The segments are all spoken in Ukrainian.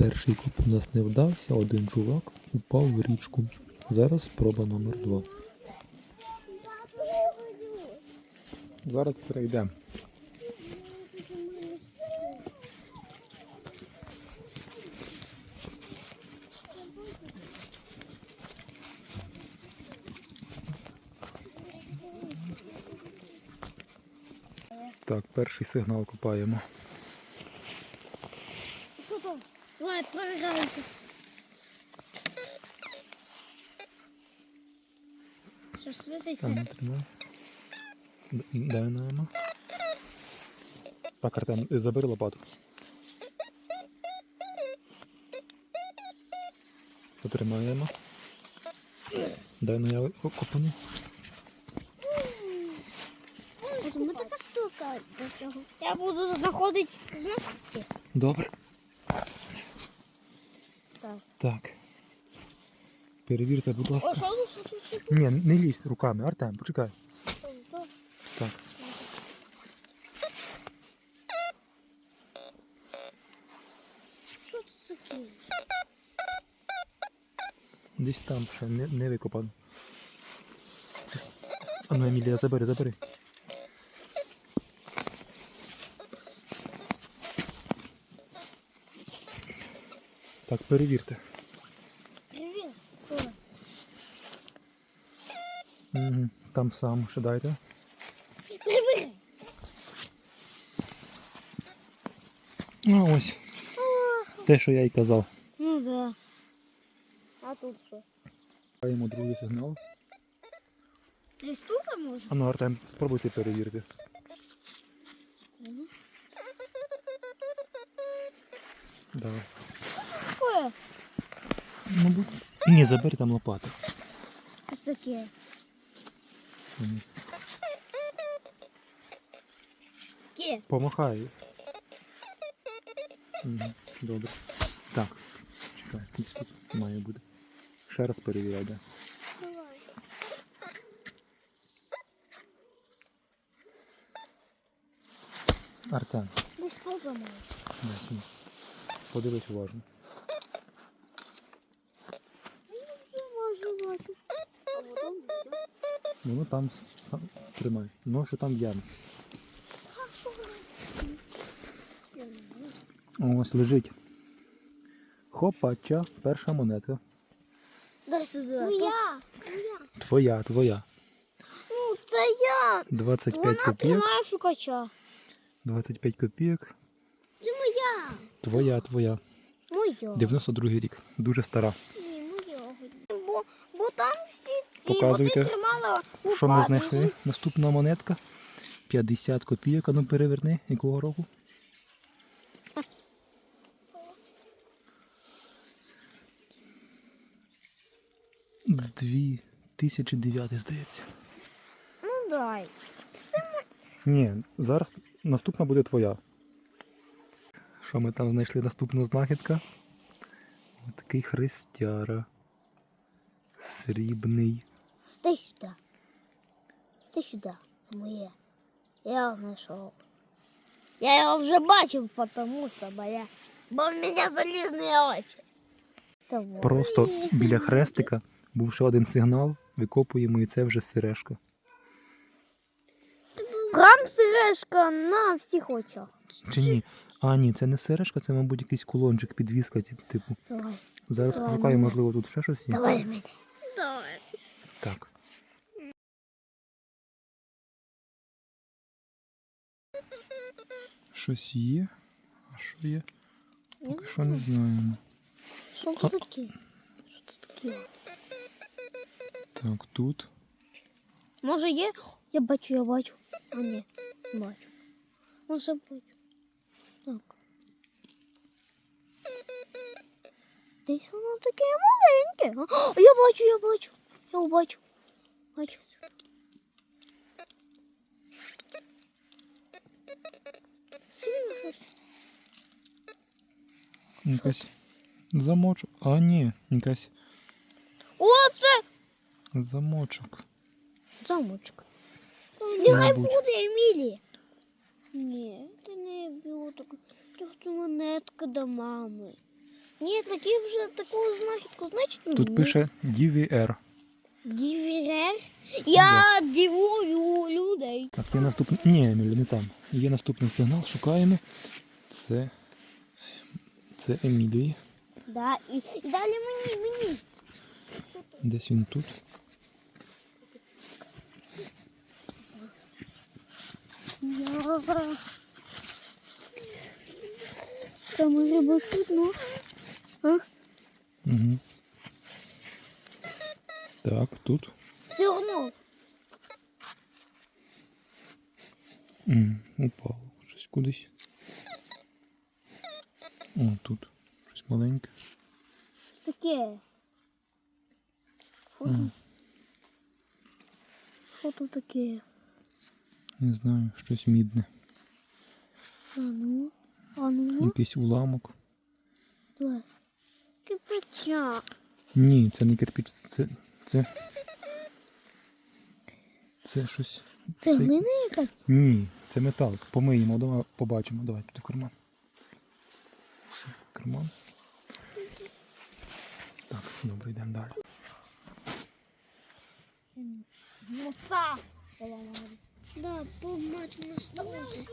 Перший куп у нас не вдався, один чувак упав в річку. Зараз спроба номер два. Зараз перейдемо. Так, перший сигнал купаємо. Що там? Давай, проверяйте. Що світиться? Дай нам. Так, Артем, забери лопату. Потримаємо. Дай на я копану. От така штука до цього. Я буду знаходити знаки. Добре. Так. Перевірте, будь ласка. Ні, не лізь руками, Артем, почекай. Так. Що тут таке? Десь там ще не, не викопано. А ну, Емілія, забери, забери. Так, перевірте. Що? Угу. Там сам ще дайте. А ось. Те, що я й казав. Ну да. А тут що? Даємо другий сигнал. Десь тут може? А ну, Артем, спробуйте перевірити. Давай. Мабуть. Ні, забери там лопату. Ось таке. Помахай. Угу. Добре. Так. Чекай, тут, тут має бути. Ще раз перевіряй, де. Давай. Артем, Десь дай сюди. Подивись уважно. Я можу бачу. А потім буде. Воно там сам тримай. Ну, що там ямці. Ось лежить. Хопача, перша монетка. Дай сюди. Моя. Твоя, твоя. Ну, це я. 25 Вона копійок. тримає шукача. 25 копійок. Це моя. Твоя, твоя. Моя. 92 рік. Дуже стара. Ні, моя. Бо, бо там всі ці Показуйте, Що ми знайшли? Наступна монетка. 50 копійок. А ну переверни. Якого року? Дві тисячі дев'ятий, здається. Ну дай. Ні, зараз наступна буде твоя. Що ми там знайшли? Наступна знахідка. Ось такий хрестяра. Срібний. Дай сюди. Дай сюди. Це моє. Я його знайшов. Я його вже бачив, тому що моя. Бо в мене залізні очі. Просто біля хрестика був ще один сигнал, викопуємо і це вже сережка. Прям сережка на всіх очах. Чи ні? А, ні, це не сережка, це, мабуть, якийсь кулончик, підвіска, типу. Давай. Зараз Давай пошукаю, можливо, тут ще щось є. Давай мені. Давай. Так. Щось є. А що є? Поки що не знаємо. Що тут таке? Що тут таке? Так, тут. Може є? Я бачу, я бачу. А ні, не бачу. Може бачу. Так. Десь воно таке маленьке. А, я бачу, я бачу. Я його бачу. Бачу. Якась замочок. А, ні, якась О, це замочок. замочок. Нехай Мабуть. буде Емілія. Ні, це не білоток. Це монетка до мами. Ні, такі вже таку знахідку, значить, Тут пише DVR. Дівірер. Я дивую людей. Так, є наступний. Ні, Емілі, не там. Є наступний сигнал, шукаємо. Це. Це Емілії. Да, і, і далі мені, мені. Десь він тут. Я... Там може бути, ну. А? Угу. Так, тут. Все одно. М, Упало щось кудись. О, тут. Щось маленьке. Що таке? Що, тут таке? Не знаю, щось мідне. А ну, а ну, Якийсь уламок. Кипяча. Ні, це не кирпіч, це. Це. Це щось. Це Це- глина якась? Ні, це метал. Помиємо, давай побачимо. Давай туди карман. Карман. Так, добре, йдемо далі. Моса. Да, побачимо на столі.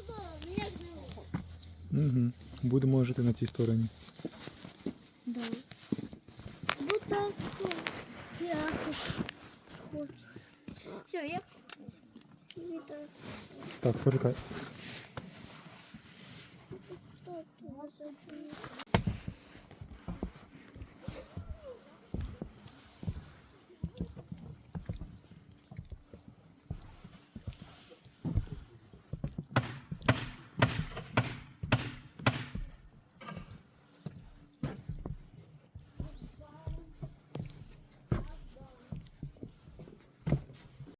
Угу. Будемо жити на цій стороні. Да. Вот так вот. Я хочу. Все, я... Так, почекай.